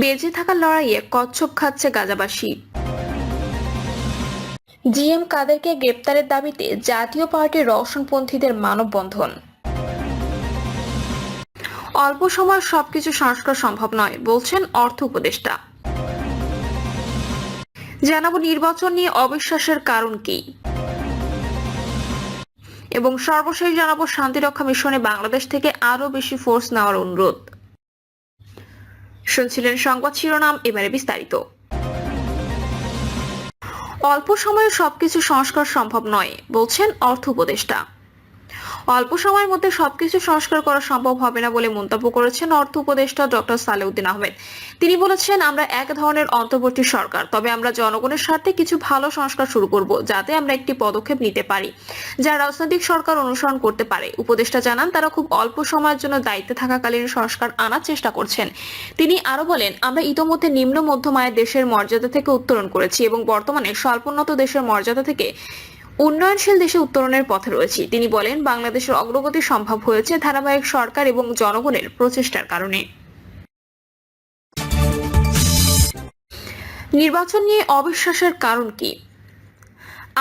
বেঁচে থাকার লড়াইয়ে কচ্ছপ খাচ্ছে গাজাবাসী। জিএম কাদেরকে গ্রেপ্তারের দাবিতে জাতীয় পার্টির রওশনপন্থীদের মানববন্ধন। অল্প সময় সবকিছু সংস্কার সম্ভব নয়, বলছেন অর্থ উপদেষ্টা। জানাব নির্বাচন নিয়ে অবিশ্বাসের কারণ কি। এবং সর্বশেষ জানাব শান্তিরক্ষা মিশনে বাংলাদেশ থেকে আরও বেশি ফোর্স নেওয়ার অনুরোধ। শুনছিলেন সংবাদ শিরোনাম এবারে বিস্তারিত। অল্প সময়ে সবকিছু সংস্কার সম্ভব নয় বলছেন অর্থ উপদেষ্টা। অল্প সময়ের মধ্যে সবকিছু সংস্কার করা সম্ভব হবে না বলে মন্তব্য করেছেন অর্থ উপদেষ্টা ডক্টর সালেউদ্দিন আহমেদ। তিনি বলেছেন, আমরা এক ধরনের অন্তর্বর্তী সরকার, তবে আমরা জনগণের স্বার্থে কিছু ভালো সংস্কার শুরু করব যাতে আমরা একটি পদক্ষেপ নিতে পারি, যা রাজনৈতিক সরকার অনুসরণ করতে পারে। উপদেষ্টা জানান, তারা খুব অল্প সময়ের জন্য দায়িত্বে থাকাকালীন সংস্কার আনার চেষ্টা করছেন। তিনি আরও বলেন, আমরা ইতোমধ্যে নিম্ন মধ্যম আয়ের দেশের মর্যাদা থেকে উত্তরণ করেছি এবং বর্তমানে স্বল্পোন্নত দেশের মর্যাদা থেকে উন্নয়নশীল দেশে উত্তরণের পথে রয়েছি। তিনি বলেন, বাংলাদেশের অগ্রগতি সম্ভব হয়েছে ধারাবাহিক সরকার এবং জনগণের প্রচেষ্টার কারণে। নির্বাচন নিয়ে অবিশ্বাসের কারণ কি?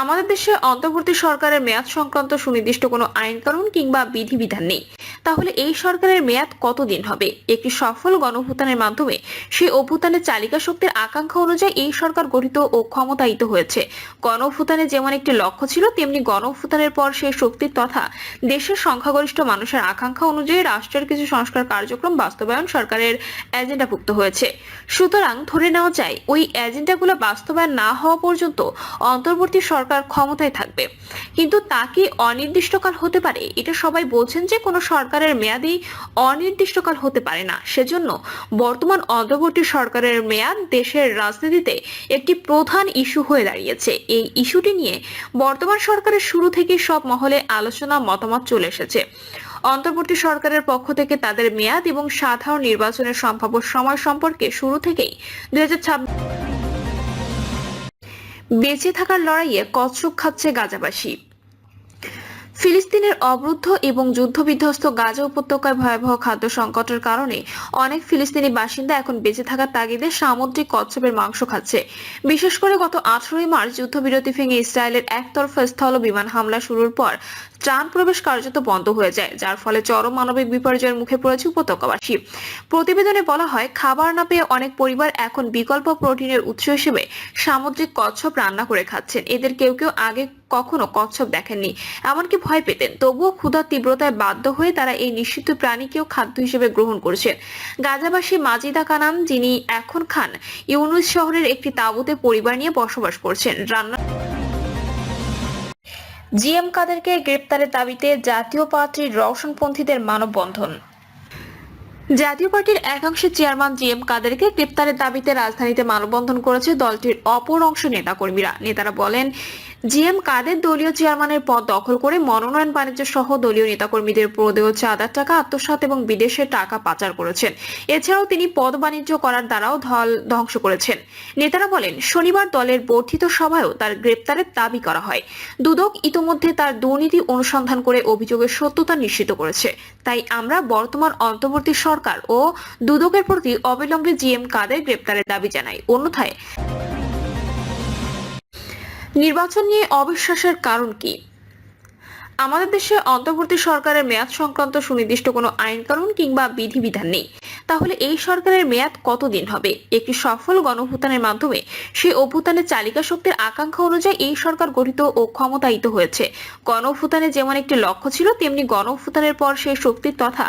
আমাদের দেশে অন্তর্বর্তী সরকারের মেয়াদ সংক্রান্ত সুনির্দিষ্ট কোনো আইন কানুন কিংবা বিধিবিধান নেই। তাহলে এই সরকারের মেয়াদ কতদিন হবে? একটি সফল গণভূতানের মাধ্যমে সেই অভ্যুত্থানের চালিকা শক্তির আকাঙ্ক্ষা অনুযায়ী এই সরকার গঠিত ও ক্ষমতায়িত হয়েছে। গণভূতানে যেমন একটি লক্ষ্য ছিল, তেমনি গণভূতানের পর সেই শক্তির তথা দেশের সংখ্যাগরিষ্ঠ মানুষের আকাঙ্ক্ষা অনুযায়ী রাষ্ট্রের কিছু সংস্কার কার্যক্রম বাস্তবায়ন সরকারের এজেন্ডাভুক্ত হয়েছে। সুতরাং ধরে নেওয়া যায়, ওই এজেন্ডাগুলো বাস্তবায়ন না হওয়া পর্যন্ত অন্তর্বর্তী সরকার ক্ষমতায় থাকবে। কিন্তু তা কি অনির্দিষ্টকাল হতে পারে? এটা সবাই বলছেন যে কোনো সরকারের মেয়াদই অনির্দিষ্টকাল হতে পারে না। সেজন্য বর্তমান অন্তর্বর্তী সরকারের মেয়াদ দেশের রাজনীতিতে একটি প্রধান ইস্যু হয়ে দাঁড়িয়েছে। এই ইস্যুটি নিয়ে বর্তমান সরকারের শুরু থেকে সব মহলে আলোচনা, মতামত চলে এসেছে। অন্তর্বর্তী সরকারের পক্ষ থেকে তাদের মেয়াদ এবং সাধারণ নির্বাচনের সম্ভাব্য সময় সম্পর্কে শুরু থেকেই দুই বেঁচে থাকার লড়াইয়ে কচ্ছপ খাচ্ছে গাজাবাসী। ফিলিস্তিনের অবরুদ্ধ এবং যুদ্ধবিধ্বস্ত গাজা উপত্যকায় ভয়াবহ খাদ্য সংকটের কারণে অনেক ফিলিস্তিনি বাসিন্দা এখন বেঁচে থাকার তাগিদে সামুদ্রিক কচ্ছপের মাংস খাচ্ছে। বিশেষ করে গত আঠারোই মার্চ যুদ্ধবিরতি ভেঙে ইসরায়েলের একতরফা স্থল বিমান হামলা শুরুর পর ত্রাণ প্রবেশ কার্যত বন্ধ হয়ে যায়, যার ফলে চরম মানবিক বিপর্যয়ের মুখে পড়েছে উপত্যকাবাসী। প্রতিবেদনে বলা হয়, খাবার না পেয়ে অনেক পরিবার এখন বিকল্প প্রোটিনের উৎস হিসেবে সামুদ্রিক কচ্ছপ রান্না করে খাচ্ছেন। এদের কেউ কেউ আগে কখনো কচ্ছপ দেখেননি, এমনকি ভয় পেতেন। তবুও ক্ষুধার তীব্রতায় বাধ্য হয়ে তারা এই নিষিদ্ধ প্রাণীকেও খাদ্য হিসেবে গ্রহণ করছেন। গাজাবাসী মাজিদা কানান যিনি এখন খান, ইউনুস শহরের একটি তাঁবুতে পরিবার নিয়ে বসবাস করছেন। রান্না জিএম কাদেরকে গ্রেপ্তারের দাবিতে জাতীয় পার্টির রওশনপন্থীদের মানববন্ধন। জাতীয় পার্টির একাংশের চেয়ারম্যান জি এম কাদেরকে গ্রেপ্তারের দাবিতে রাজধানীতে মানববন্ধন করেছে দলটির অপর অংশ নেতাকর্মীরা। নেতারা বলেন জি এম কাদের দলীয় চেয়ারম্যানের পদ দখল করে মনোনয়ন বাণিজ্য সহ দলীয় নেতাকর্মীদের প্রদেয় চাঁদার টাকা, আত্মসাৎ এবং বিদেশে টাকা পাচার করেছেন। এছাড়াও তিনি পদ বাণিজ্য করার দ্বারাও দল ধ্বংস করেছেন। নেতারা বলেন, শনিবার দলের বর্ধিত সভায়ও তার গ্রেপ্তারের দাবি করা হয়। দুদক ইতোমধ্যে তার দুর্নীতি অনুসন্ধান করে অভিযোগের সত্যতা নিশ্চিত করেছে। তাই আমরা বর্তমান অন্তর্বর্তী সরকার ও দুদকের প্রতি অবিলম্বে জি এম কাদের গ্রেপ্তারের দাবি জানাই। অন্যথায় নির্বাচন নিয়ে অবিশ্বাসের কারণ কি? আমাদের দেশে অন্তর্বর্তী সরকারের মেয়াদ সংক্রান্ত সুনির্দিষ্ট কোনো আইন কানুন কিংবা বিধিবিধান নেই। তাহলে এই সরকারের মেয়াদ কতদিন হবে? একটি সফল গণভূতানের মাধ্যমে সেই অভ্যুত্থানের চালিকা শক্তির আকাঙ্ক্ষা অনুযায়ী এই সরকার গঠিত ও ক্ষমতায়িত হয়েছে। গণভূতানে যেমন একটি লক্ষ্য ছিল, তেমনি গণভূতানের পর সেই শক্তির তথা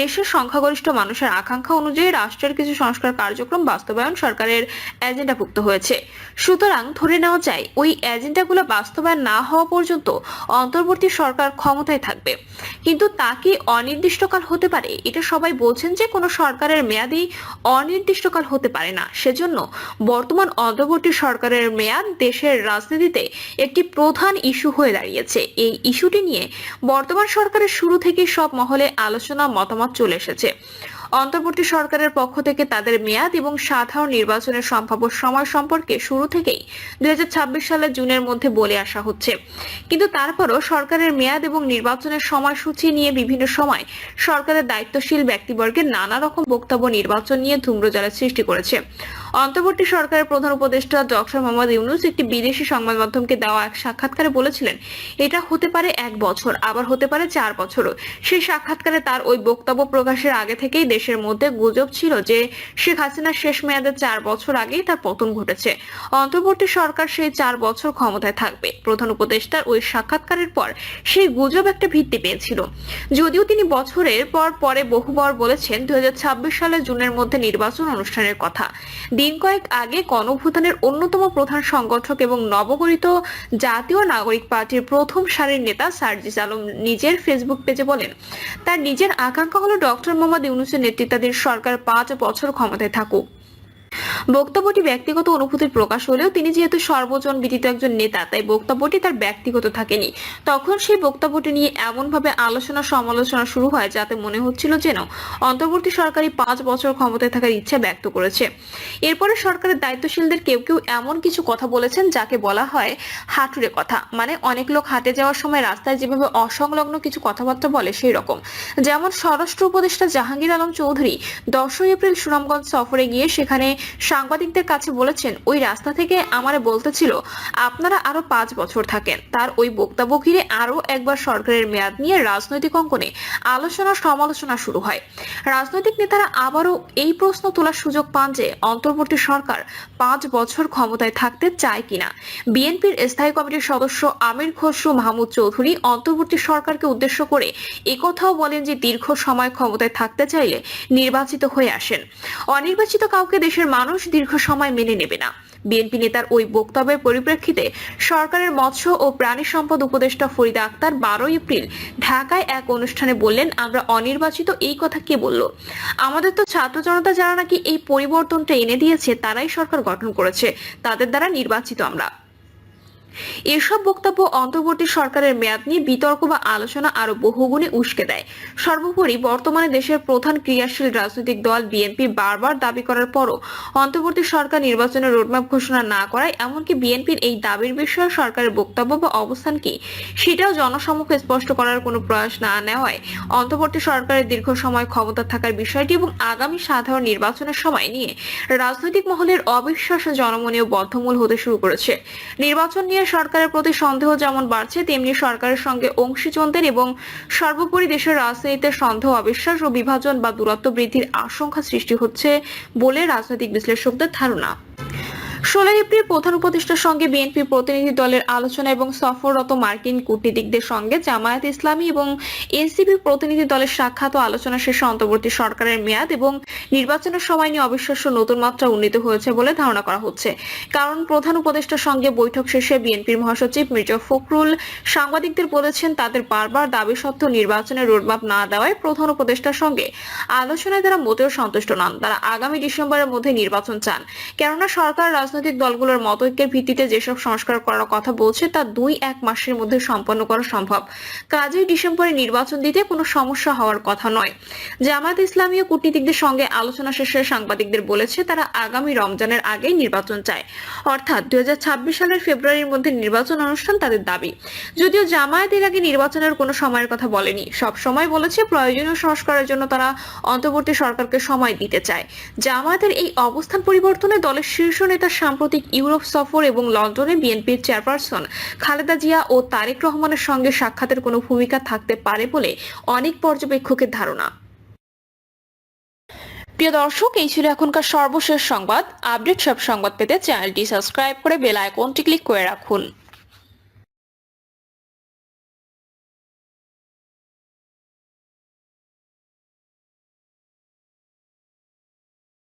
দেশের সংখ্যাগরিষ্ঠ মানুষের আকাঙ্ক্ষা অনুযায়ী রাষ্ট্রের কিছু সংস্কার কার্যক্রম বাস্তবায়ন সরকারের এজেন্ডাভুক্ত হয়েছে। সুতরাং ধরে নেওয়া যায়, ওই এজেন্ডাগুলো বাস্তবায়ন না হওয়া পর্যন্ত অন্তর্বর্তী সরকার ক্ষমতায় থাকবে। কিন্তু তা কি অনির্দিষ্টকাল হতে পারে? এটা সবাই বলছেন যে কোনো সরকারের মেয়াদই অনির্দিষ্টকাল হতে পারে না। সেজন্য বর্তমান অন্তর্বর্তী সরকারের মেয়াদ দেশের রাজনীতিতে একটি প্রধান ইস্যু হয়ে দাঁড়িয়েছে। এই ইস্যুটি নিয়ে বর্তমান সরকারের শুরু থেকে সব মহলে আলোচনা মতামত চলে এসেছে। অন্তর্বর্তী সরকারের পক্ষ থেকে তাদের মেয়াদ এবং সাধারণ নির্বাচনের সম্ভাব্য সময় সম্পর্কে শুরু থেকেই দুই হাজার ছাব্বিশ সালের জুনের মধ্যে বলে আসা হচ্ছে। কিন্তু তারপরও সরকারের মেয়াদ এবং নির্বাচনের সময়সূচি নিয়ে বিভিন্ন সময় সরকারের দায়িত্বশীল ব্যক্তিবর্গের নানা রকম বক্তব্য নির্বাচন নিয়ে ধূম্রজালের সৃষ্টি করেছে। অন্তর্বর্তী সরকারের প্রধান উপদেষ্টা ডক্টর মোহাম্মদ ইউনুস একটি বিদেশি সংবাদ মাধ্যমকে দেওয়া এক সাক্ষাৎকারে বলেছিলেন, এটা হতে পারে এক বছর, আবার হতে পারে চার বছরও। সেই সাক্ষাৎকারে তার ওই বক্তব্য প্রকাশের আগে থেকেই দেশের মধ্যে গুজব ছিল যে, শেখ হাসিনার শেষ মেয়াদের চার বছর আগেই তার পতন ঘটেছে। অন্তর্বর্তী সরকার সেই চার বছর ক্ষমতায় থাকবে। প্রধান উপদেষ্টার ওই সাক্ষাৎকারের পর সেই গুজব একটা ভিত্তি পেয়েছিল। যদিও তিনি বছরের পর পরে বহুবার বলেছেন, দুই সালের জুনের মধ্যে নির্বাচন অনুষ্ঠানের কথা। দিন কয়েক আগে গণভূতানের অন্যতম প্রধান সংগঠক এবং নবগঠিত জাতীয় নাগরিক পার্টির প্রথম সারির নেতা সার্জিস আলম নিজের ফেসবুক পেজে বলেন, তার নিজের আকাঙ্ক্ষা হলো ডক্টর মোহাম্মদ ইউনুসের নেতৃত্বাধীন সরকার পাঁচ বছর ক্ষমতায় থাকুক। বক্তব্যটি ব্যক্তিগত অনুভূতির প্রকাশ হলেও তিনি যেহেতু সর্বজন বিদিত একজন নেতা, তাই বক্তব্যটি তার ব্যক্তিগত থাকেনি। তখন সেই বক্তব্যটি নিয়ে এমনভাবে আলোচনা সমালোচনা শুরু হয় যাতে মনে হচ্ছিল যেন অন্তর্বর্তী সরকারি পাঁচ বছর ক্ষমতায় থাকার ইচ্ছা ব্যক্ত করেছে। এরপরে সরকারের দায়িত্বশীলদের কেউ কেউ এমন কিছু কথা বলেছেন যাকে বলা হয় হাঁটুরে কথা। মানে অনেক লোক হাঁটে যাওয়ার সময় রাস্তায় যেভাবে অসংলগ্ন কিছু কথাবার্তা বলে সেই রকম। যেমন স্বরাষ্ট্র উপদেষ্টা জাহাঙ্গীর আলম চৌধুরী দশই এপ্রিল সুনামগঞ্জ সফরে গিয়ে সেখানে সাংবাদিকদের কাছে বলেছেন, ওই রাস্তা থেকে আমারে বলতেছিল আপনারা আরও পাঁচ বছর থাকেন। তার ওই বক্তব্য ঘিরে আরও একবার সরকারের মেয়াদ নিয়ে রাজনৈতিক অঙ্গনে আলোচনা সমালোচনা শুরু হয়। রাজনৈতিক নেতারা আবারও এই প্রশ্ন তোলার সুযোগ পান যে, অন্তর্বর্তী সরকার পাঁচ বছর ক্ষমতায় থাকতে চায় কিনা। বিএনপির স্থায়ী কমিটির সদস্য আমির খসরু মাহমুদ চৌধুরী অন্তর্বর্তী সরকারকে উদ্দেশ্য করে একথাও বলেন যে, দীর্ঘ সময় ক্ষমতায় থাকতে চাইলে নির্বাচিত হয়ে আসেন। অনির্বাচিত কাউকে দেশের মানুষ দীর্ঘ সময় মেনে নেবে না। বিএনপি নেতার ওই বক্তব্যের পরিপ্রেক্ষিতে সরকারের মৎস্য ও প্রাণী সম্পদ উপদেষ্টা ফরিদা আক্তার বারোই এপ্রিল ঢাকায় এক অনুষ্ঠানে বললেন, আমরা অনির্বাচিত এই কথা কে বলল? আমাদের তো ছাত্র জনতা যারা নাকি এই পরিবর্তনটা এনে দিয়েছে, তারাই সরকার গঠন করেছে। তাদের দ্বারা নির্বাচিত আমরা। এসব বক্তব্য অন্তর্বর্তী সরকারের মেয়াদ নিয়ে বিতর্ক বা আলোচনা আরও বহুগুণে উস্কে দেয়। সর্বোপরি বর্তমানে দেশের প্রধান ক্রিয়াশীল রাজনৈতিক দল বিএনপি বারবার দাবি করার পরও অন্তর্বর্তী সরকার নির্বাচনের রোডম্যাপ ঘোষণা না করায়, এমনকি বিএনপির এই দাবির বিষয়ে সরকারের বক্তব্য বা অবস্থান কি, সেটাও জনসম্মুখে স্পষ্ট করার কোনো প্রয়াস না নেওয়ায় অন্তর্বর্তী সরকারের দীর্ঘ সময় ক্ষমতা থাকার বিষয়টি এবং আগামী সাধারণ নির্বাচনের সময় নিয়ে রাজনৈতিক মহলের অবিশ্বাস জনমনীয় বদ্ধমূল হতে শুরু করেছে। নির্বাচন নিয়ে সরকারের প্রতি সন্দেহ যেমন বাড়ছে, তেমনি সরকারের সঙ্গে অংশীজনদের এবং সর্বোপরি দেশের রাজনীতিতে সন্দেহ, অবিশ্বাস ও বিভাজন বা দূরত্ব বৃদ্ধির আশঙ্কা সৃষ্টি হচ্ছে বলে রাজনৈতিক বিশ্লেষকদের ধারণা। ষোলোই এপ্রিল প্রধান উপদেষ্টার সঙ্গে বিএনপি প্রতিনিধি দলের আলোচনা এবং সফররত মার্কিন কূটনীতিকদের সঙ্গে জামায়াত ইসলামী এবং এনসিপি প্রতিনিধি দলের সাক্ষাৎ ও আলোচনা শেষে অন্তর্বর্তী সরকারের মেয়াদ এবং নির্বাচনের সময় নিয়ে অবিশ্বাস্য নতুন মাত্রা উন্নীত হয়েছে বলে ধারণা করা হচ্ছে। কারণ প্রধান উপদেষ্টার সঙ্গে বৈঠক শেষে বিএনপির মহাসচিব মির্জা ফখরুল সাংবাদিকদের বলেছেন, তাদের বারবার দাবি সত্ত্বেও নির্বাচনের রোডম্যাপ না দেওয়ায় প্রধান উপদেষ্টার সঙ্গে আলোচনায় তারা মোটেও সন্তুষ্ট নন। তারা আগামী ডিসেম্বরের মধ্যে নির্বাচন চান। কেননা সরকার রাজনৈতিক দলগুলোর মতৈক্যের ভিত্তিতে যেসব সংস্কার করার কথা বলছে, তা দুই এক মাসের মধ্যে সম্পন্ন করা সম্ভব। কাজেই ডিসেম্বরে নির্বাচন দিতে কোনো সমস্যা হওয়ার কথা নয়। জামায়াত ইসলামী ও কূটনীতিকদের সঙ্গে আলোচনা শেষে সাংবাদিকদের বলেছে, তারা আগামী রমজানের আগেই নির্বাচন চায়। অর্থাৎ দুই সালের ফেব্রুয়ারির মধ্যে নির্বাচন অনুষ্ঠান তাদের দাবি। যদিও জামায়াত এর আগে নির্বাচনের কোনো সময়ের কথা বলেনি। সব সময় বলেছে, প্রয়োজনীয় সংস্কারের জন্য তারা অন্তর্বর্তী সরকারকে সময় দিতে চায়। জামায়াতের এই অবস্থান পরিবর্তনে দলের শীর্ষ নেতা সাম্প্রতিক ইউরোপ সফর এবং লন্ডনে বিএনপির চেয়ারপারসন খালেদা জিয়া ও তারেক রহমানের সঙ্গে সাক্ষাতের কোনো ভূমিকা থাকতে পারে বলে অনেক পর্যবেক্ষকের ধারণা। প্রিয় দর্শক, এই ছিল এখনকার সর্বশেষ সংবাদ। আপডেট সব সংবাদ পেতে চ্যানেলটি সাবস্ক্রাইব করে বেল আইকনটি ক্লিক করে রাখুন।